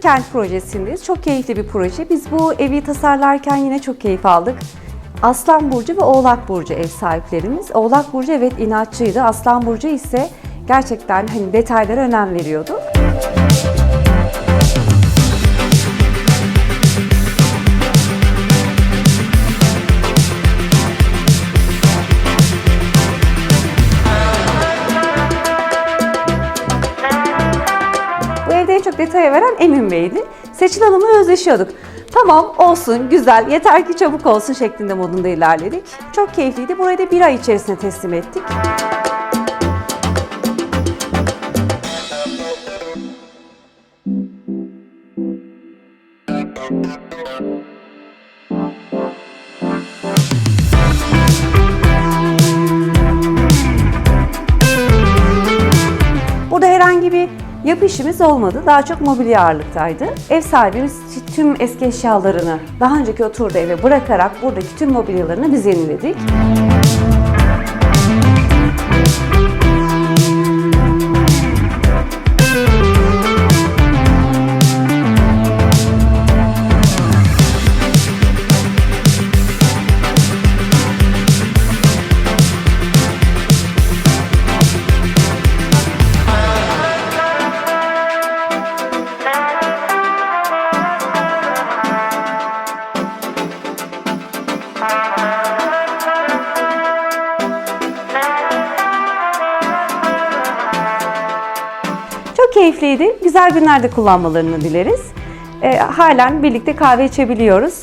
Kent projesindeyiz. Çok keyifli bir proje. Biz bu evi tasarlarken yine çok keyif aldık. Aslan Burcu ve Oğlak Burcu ev sahiplerimiz. Oğlak Burcu evet inatçıydı. Aslan Burcu ise gerçekten hani detaylara önem veriyordu. Bu çok detaya veren Emin Bey'di. Seçil Hanım'la özleşiyorduk. Tamam olsun, güzel, yeter ki çabuk olsun şeklinde modunda ilerledik. Çok keyifliydi. Burayı da bir ay içerisinde teslim ettik. Burada herhangi bir yapı işimiz olmadı. Daha çok mobilya ağırlıktaydı. Ev sahibimiz tüm eski eşyalarını daha önceki oturduğu eve bırakarak buradaki tüm mobilyalarını biz yeniledik. Çok keyifliydi. Güzel günlerde kullanmalarını dileriz. Ee, halen birlikte kahve içebiliyoruz.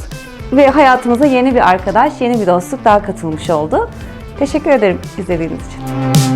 Ve hayatımıza yeni bir arkadaş, yeni bir dostluk daha katılmış oldu. Teşekkür ederim izlediğiniz için.